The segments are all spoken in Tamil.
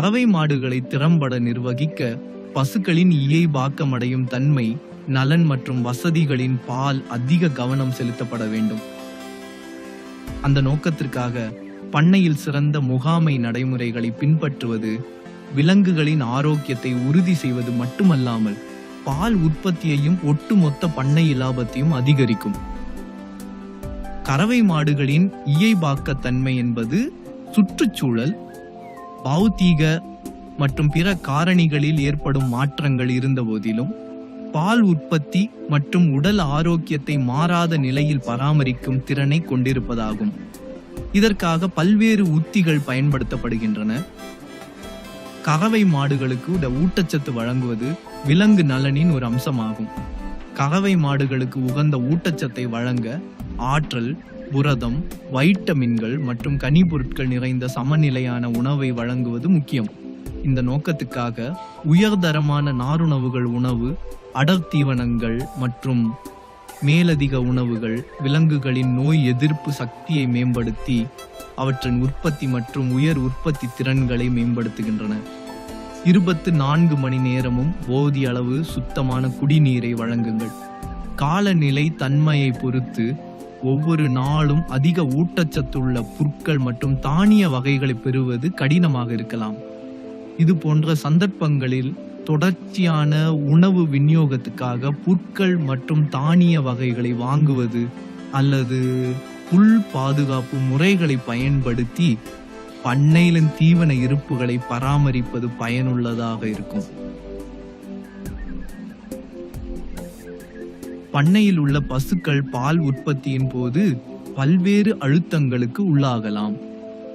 கறவை மாடுகளை திறம்பட நிர்வகிக்க பசுக்களின் இயைபாக்கமடையும் தன்மை நலன் மற்றும் வசதிகளின் பால் அதிக கவனம் செலுத்தப்பட வேண்டும். அந்த நோக்கத்திற்காக பண்ணையில் சிறந்த முகாமை நடைமுறைகளை பின்பற்றுவது விலங்குகளின் ஆரோக்கியத்தை உறுதி செய்வது மட்டுமல்லாமல் பால் உற்பத்தியையும் ஒட்டுமொத்த பண்ணை இலாபத்தையும் அதிகரிக்கும். கறவை மாடுகளின் இயைபாக்க தன்மை என்பது சுற்றுச்சூழல் பௌத்தீக மற்றும் பிற காரணிகளில் ஏற்படும் மாற்றங்கள் இருந்தபோதிலும் பால் உற்பத்தி மற்றும் உடல் ஆரோக்கியத்தை மாறாத நிலையில் பராமரிக்கும் திறனை கொண்டிருப்பதாகும். இதற்காக பல்வேறு உத்திகள் பயன்படுத்தப்படுகின்றன. கறவை மாடுகளுக்கு ஊட்டச்சத்து வழங்குவது விலங்கு நலனின் ஒரு அம்சமாகும். கறவை மாடுகளுக்கு உகந்த ஊட்டச்சத்தை வழங்க ஆற்றல் புரதம் வைட்டமின்கள் மற்றும் கனிப்பொருட்கள் நிறைந்த சமநிலையான உணவை வழங்குவது முக்கியம். இந்த நோக்கத்துக்காக உயர்தரமான நாருணவுகள் உணவு அடர் தீவனங்கள் மற்றும் மேலதிக உணவுகள் விலங்குகளின் நோய் எதிர்ப்பு சக்தியை மேம்படுத்தி அவற்றின் உற்பத்தி மற்றும் உயர் உற்பத்தி திறன்களை மேம்படுத்துகின்றன. இருபத்து நான்கு மணி நேரமும் போதிய அளவு சுத்தமான குடிநீரை வழங்குங்கள். காலநிலை தன்மையை பொறுத்து ஒவ்வொரு நாளும் அதிக ஊட்டச்சத்துள்ள புற்கள் மற்றும் தானிய வகைகளை பெறுவது கடினமாக இருக்கலாம். இது போன்ற சந்தர்ப்பங்களில் தொடர்ச்சியான உணவு விநியோகத்துக்காக புற்கள் மற்றும் தானிய வகைகளை வாங்குவது அல்லது புல் பாதுகாப்பு முறைகளை பயன்படுத்தி பண்ணையிலின் தீவன இருப்புகளை பராமரிப்பது பயனுள்ளதாக இருக்கும். பண்ணையில் உள்ள பசுக்கள் பால் உற்பத்தியின் போது பல்வேறு அழுத்தங்களுக்கு உள்ளாகலாம்.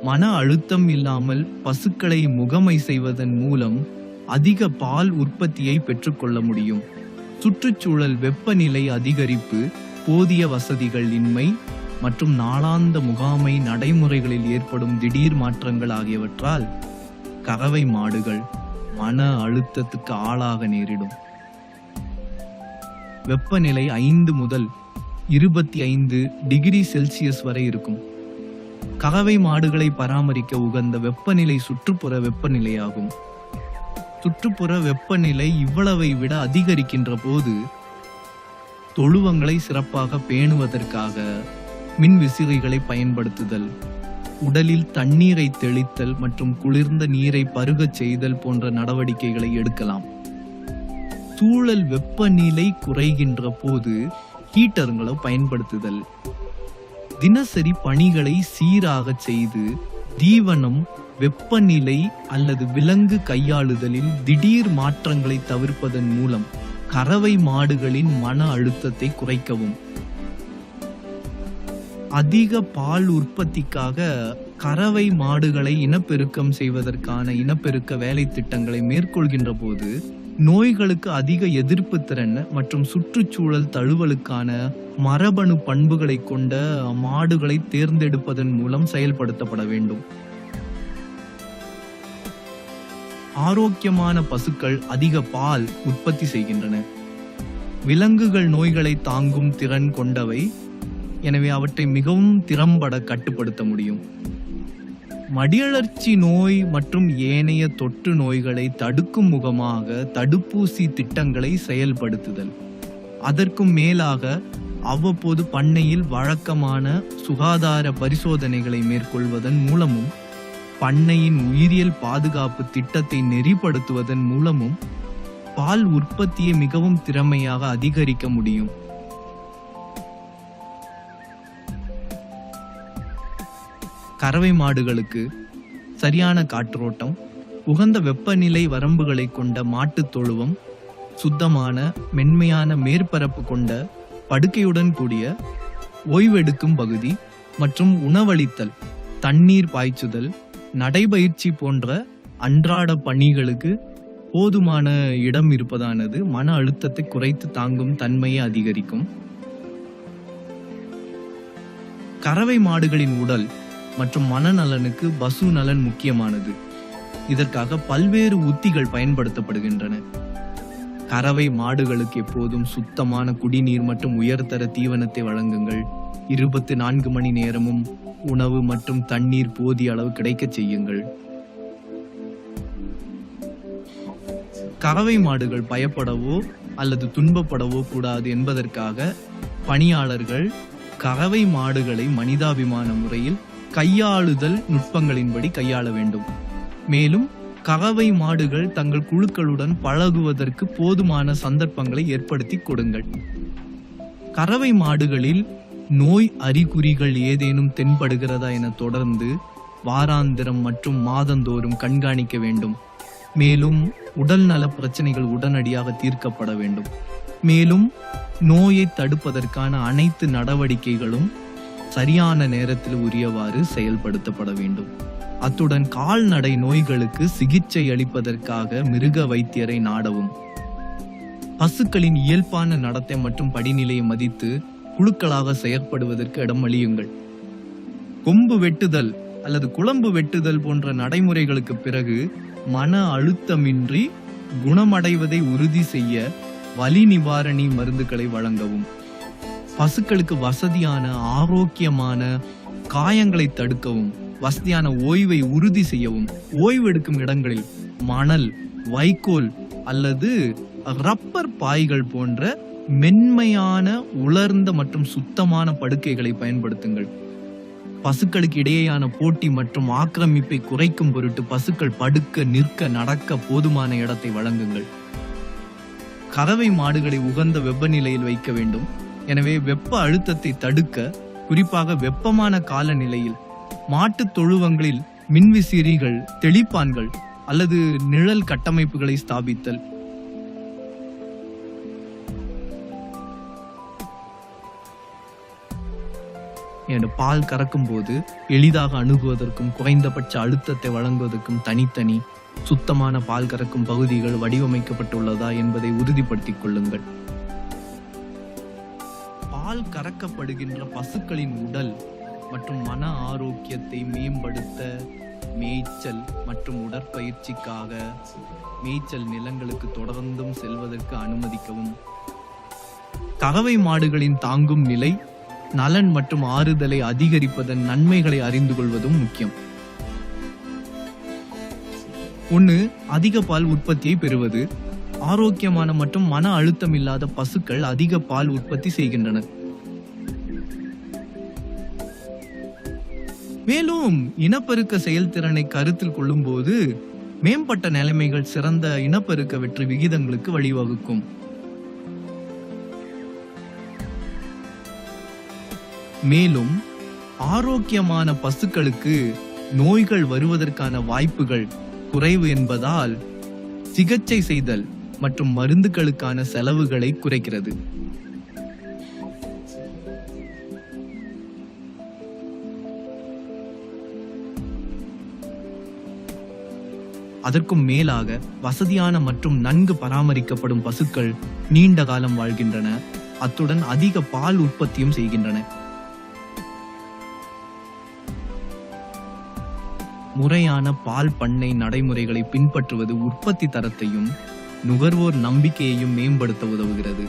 மன அழுத்தம் இல்லாமல் பசுக்களை முகமை செய்வதன் மூலம் அதிக பால் உற்பத்தியை பெற்றுக்கொள்ள முடியும். சுற்றுச்சூழல் வெப்பநிலை அதிகரிப்பு போதிய வசதிகள் இன்மை மற்றும் நாளாந்த முகாமை நடைமுறைகளில் ஏற்படும் திடீர் மாற்றங்கள் ஆகியவற்றால் கறவை மாடுகள் மன அழுத்தத்துக்கு ஆளாக நேரிடும். வெப்பநிலை ஐந்து முதல் இருபத்தி ஐந்து டிகிரி செல்சியஸ் வரை இருக்கும். ககவை மாடுகளை பராமரிக்க உகந்த வெப்பநிலை சுற்றுப்புற வெப்பநிலையாகும். சுற்றுப்புற வெப்பநிலை இவ்வளவை விட அதிகரிக்கின்ற போது தொழுவங்களை சிறப்பாக பேணுவதற்காக மின் விசிறிகளை பயன்படுத்துதல் உடலில் தண்ணீரை தெளித்தல் மற்றும் குளிர்ந்த நீரை பருகச் செய்தல் போன்ற நடவடிக்கைகளை எடுக்கலாம். சூழல் வெப்பநிலை குறைகின்ற போது ஹீட்டருங்களை பயன்படுத்துதல். தினசரி பணிகளை சீராக செய்து தீவனம் வெப்பநிலை அல்லது விலங்கு கையாளுதலில் திடீர் மாற்றங்களை தவிர்ப்பதன் மூலம் கறவை மாடுகளின் மன அழுத்தத்தை குறைக்கவும். அதிக பால் உற்பத்திக்காக கறவை மாடுகளை இனப்பெருக்கம் செய்வதற்கான இனப்பெருக்க வேலை திட்டங்களை மேற்கொள்கின்ற போது நோய்களுக்கு அதிக எதிர்ப்பு திறன் மற்றும் சுற்றுச்சூழல் தழுவலுக்கான மரபணு பண்புகளை கொண்ட மாடுகளை தேர்ந்தெடுப்பதன் மூலம் செயல்படுத்தப்பட வேண்டும். ஆரோக்கியமான பசுக்கள் அதிக பால் உற்பத்தி செய்கின்றன. விலங்குகள் நோய்களை தாங்கும் திறன் கொண்டவை. எனவே அவற்றை மிகவும் திறம்பட கட்டுப்படுத்த முடியும். மடியழற்சி நோய் மற்றும் ஏனைய தொற்று நோய்களை தடுக்கும் முகமாக தடுப்பூசி திட்டங்களை செயல்படுத்துதல். அதற்கும் மேலாக அவ்வப்போது பண்ணையில் வழக்கமான சுகாதார பரிசோதனைகளை மேற்கொள்வதன் மூலமும் பண்ணையின் உயிரியல் பாதுகாப்பு திட்டத்தை நெறிப்படுத்துவதன் மூலமும் பால் உற்பத்தியை மிகவும் திறமையாக அதிகரிக்க முடியும். கறவை மாடுகளுக்கு சரியான காற்றோட்டம் உகந்த வெப்பநிலை வரம்புகளை கொண்ட மாட்டுத் தொழுவம் சுத்தமான மென்மையான மேற்பரப்பு கொண்ட படுக்கையுடன் கூடிய ஓய்வெடுக்கும் பகுதி மற்றும் உணவளித்தல் தண்ணீர் பாய்ச்சுதல் நடைபயிற்சி போன்ற அன்றாட பணிகளுக்கு போதுமான இடம் இருப்பதானது மன அழுத்தத்தை குறைத்து தாங்கும் தன்மையை அதிகரிக்கும். கறவை மாடுகளின் உடல் மற்றும் மனநலனுக்கு பசு நலன் முக்கியமானது. இதற்காக பல்வேறு உத்திகள் பயன்படுத்தப்படுகின்றன. கறவை மாடுகளுக்கு எப்போதும் சுத்தமான குடிநீர் மற்றும் உயர்தர தீவனத்தை வழங்குங்கள். இருபத்தி நான்கு மணி நேரமும் உணவு மற்றும் தண்ணீர் போதிய அளவு கிடைக்கச் செய்யுங்கள். கறவை மாடுகள் பயப்படவோ அல்லது துன்பப்படவோ கூடாது என்பதற்காக பணியாளர்கள் கறவை மாடுகளை மனிதாபிமான முறையில் கையாளுதல் நுட்பங்களின்படி கையாள வேண்டும். மேலும் கறவை மாடுகள் தங்கள் குழுக்களுடன் பழகுவதற்கு போதுமான சந்தர்ப்பங்களை ஏற்படுத்தி கொடுங்கள். கறவை மாடுகளில் நோய் அறிகுறிகள் ஏதேனும் தென்படுகிறதா என தொடர்ந்து வாராந்திரம் மற்றும் மாதந்தோறும் கண்காணிக்க வேண்டும். மேலும் உடல் நல பிரச்சனைகள் உடனடியாக தீர்க்கப்பட வேண்டும். மேலும் நோயை தடுப்பதற்கான அனைத்து நடவடிக்கைகளும் சரியான நேரத்தில் உரியவாறு செயல்படுத்தப்பட வேண்டும். அத்துடன் கால்நடை நோய்களுக்கு சிகிச்சை அளிப்பதற்காக மிருக வைத்தியரை நாடவும். பசுக்களின் இயல்பான நடத்தை மற்றும் படிநிலையை மதித்து குழுக்களாக செயற்படுவதற்கு இடமளியுங்கள் கொம்பு வெட்டுதல் அல்லது குழம்பு வெட்டுதல் போன்ற நடைமுறைகளுக்கு பிறகு மன அழுத்தமின்றி குணமடைவதை உறுதி செய்ய வலி நிவாரணி மருந்துகளை வழங்கவும். பசுக்களுக்கு வசதியான ஆரோக்கியமான காயங்களை தடுக்கவும் வசதியான ஓய்வை உறுதி செய்யவும் ஓய்வெடுக்கும் இடங்களில் மணல் வைக்கோல் அல்லது ரப்பர் பாய்கள் போன்ற மென்மையான உலர்ந்த மற்றும் சுத்தமான படுக்கைகளை பயன்படுத்துங்கள். பசுக்களுக்கு இடையேயான போட்டி மற்றும் ஆக்கிரமிப்பை குறைக்கும் பொருட்டு பசுக்கள் படுக்க நிற்க நடக்க போதுமான இடத்தை வழங்குங்கள். கறவை மாடுகளை உகந்த வெப்பநிலையில் வைக்க வேண்டும். எனவே வெப்ப அழுத்தத்தை தடுக்க குறிப்பாக வெப்பமான காலநிலையில் மாட்டுத் தொழுவங்களில் மின்விசிறிகள் தெளிப்பான்கள் அல்லது நிழல் கட்டமைப்புகளை ஸ்தாபித்தல். என பால் கறக்கும் போது எளிதாக அணுகுவதற்கும் குறைந்தபட்ச அழுத்தத்தை வழங்குவதற்கும் தனித்தனி சுத்தமான பால் கறக்கும் பகுதிகள் வடிவமைக்கப்பட்டுள்ளதா என்பதை உறுதிப்படுத்திக் கொள்ளுங்கள். பால் கறக்கப்படுகின்ற பசுக்களின் உடல் மற்றும் மன ஆரோக்கியத்தை மேம்படுத்த மேய்ச்சல் மற்றும் உடற்பயிற்சிக்காக மேய்ச்சல் நிலங்களுக்கு தொடர்ந்தும் செல்வதற்கு அனுமதிக்கவும். கறவை மாடுகளின் தாங்கும் நிலை நலன் மற்றும் ஆறுதலை அதிகரிப்பதன் நன்மைகளை அறிந்து கொள்வதும் முக்கியம். ஒன்று அதிக பால் உற்பத்தியை பெறுவது. ஆரோக்கியமான மற்றும் மன அழுத்தம் இல்லாத பசுக்கள் அதிக பால் உற்பத்தி செய்கின்றன. மேலும் இனப்பெருக்க செயல்திறனை கருத்தில் கொள்ளும்போது மேம்பட்ட நிலைமைகள் சிறந்த இனப்பெருக்க வெற்றி விகிதங்களுக்கு வழிவகுக்கும். மேலும் ஆரோக்கியமான பசுக்களுக்கு நோய்கள் வருவதற்கான வாய்ப்புகள் குறைவு என்பதால் சிகிச்சை செய்தல் மற்றும் மருந்துகளுக்கான செலவுகளை குறைக்கிறது. அதற்கும் மேலாக வசதியான மற்றும் நன்கு பராமரிக்கப்படும் பசுக்கள் நீண்ட காலம் வாழ்கின்றன. அத்துடன் அதிக பால் உற்பத்தியும் செய்கின்றன. முறையான பால் பண்ணை நடைமுறைகளை பின்பற்றுவது உற்பத்தி தரத்தையும் நுகர்வோர் நம்பிக்கையையும் மேம்படுத்த உதவுகிறது.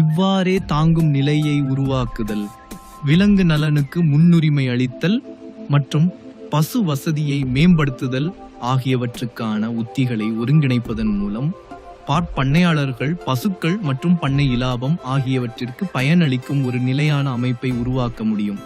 இவ்வாறே தாங்கும் நிலையை உருவாக்குதல் விலங்கு நலனுக்கு முன்னுரிமை அளித்தல் மற்றும் பசு வசதியை மேம்படுத்துதல் ஆகியவற்றுக்கான உத்திகளை ஒருங்கிணைப்பதன் மூலம் பாற்பண்ணையாளர்கள் பசுக்கள் மற்றும் பண்ணை இலாபம் ஆகியவற்றிற்கு பயனளிக்கும் ஒரு நிலையான அமைப்பை உருவாக்க முடியும்.